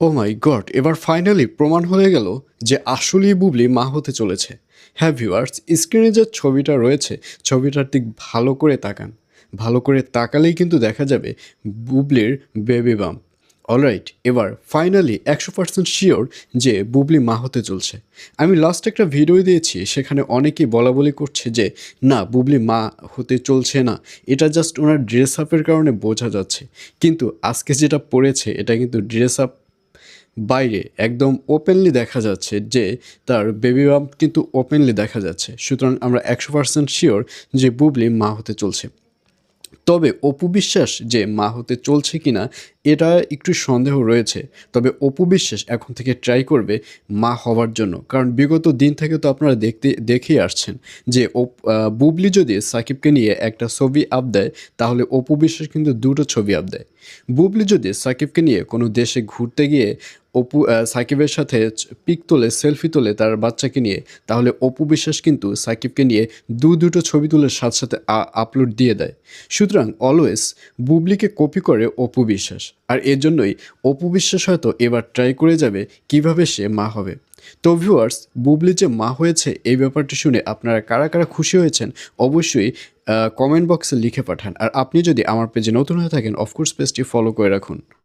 ও মাই god এবার finally প্রমাণ হয়ে গেল যে আসলেই বুবলি মা হতে চলেছে। হ্যাঁ ভিউয়ার্স স্ক্রিনে যে ছবিটা রয়েছে, ছবিটার দিক ভালো করে তাকান। ভালো করে তাকালেই কিন্তু দেখা যাবে বুবলির বেবি বাম অলরাইট এবার ফাইনালি একশো পার্সেন্ট শিওর যে বুবলি মা হতে চলছে। আমি লাস্ট একটা ভিডিও দিয়েছি, সেখানে অনেকেই বলা বলি করছে যে, না, বুবলি মা হতে চলছে না। এটা জাস্ট ওনার ড্রেস আপের কারণে বোঝা যাচ্ছে। কিন্তু আজকে যেটা পড়েছে, এটা কিন্তু ড্রেস আপ বাইরে একদম ওপেনলি দেখা যাচ্ছে যে তার বেবি বাম্প কিন্তু ওপেনলি দেখা যাচ্ছে। সুতরাং আমরা একশো পার্সেন্ট শিওর যে বুবলি মা হতে চলছে। তবে অপু বিশ্বাস যে মা হতে চলছে কিনা এটা একটু সন্দেহ রয়েছে, তবে অপু বিশ্বাস এখন থেকে ট্রাই করবে মা হওয়ার জন্য। কারণ বিগত দিন থেকে তো আপনারা দেখতে, দেখেই আসছেন যে বুবলি যদি সাকিবকে নিয়ে একটা ছবি আপ দেয়, তাহলে অপু বিশ্বাস কিন্তু দুটো ছবি আপ দেয়। বুবলি যদি সাকিবকে নিয়ে কোনো দেশে ঘুরতে গিয়ে অপু সাকিবের সাথে পিক তোলে সেলফি তোলে তার বাচ্চাকে নিয়ে, তাহলে অপু বিশ্বাস কিন্তু সাকিবকে নিয়ে দু, দুটো ছবি তুলে সাথে সাথে আপলোড দিয়ে দেয়। সুতরাং অলওয়েজ বুবলিকে কপি করে অপু বিশ্বাস। আর এর জন্যই অপু বিশ্বাস হয়তো এবার ট্রাই করে যাবে কীভাবে সে মা হবে। তো ভিউয়ার্স বুবলি যে মা হয়েছে এই ব্যাপারটি শুনে আপনারা কারা কারা খুশি হয়েছেন অবশ্যই কমেন্ট বক্সে লিখে পাঠান। আর আপনি যদি আমার পেজে নতুন হয়ে থাকেন অফকোর্স পেজটি ফলো করে রাখুন।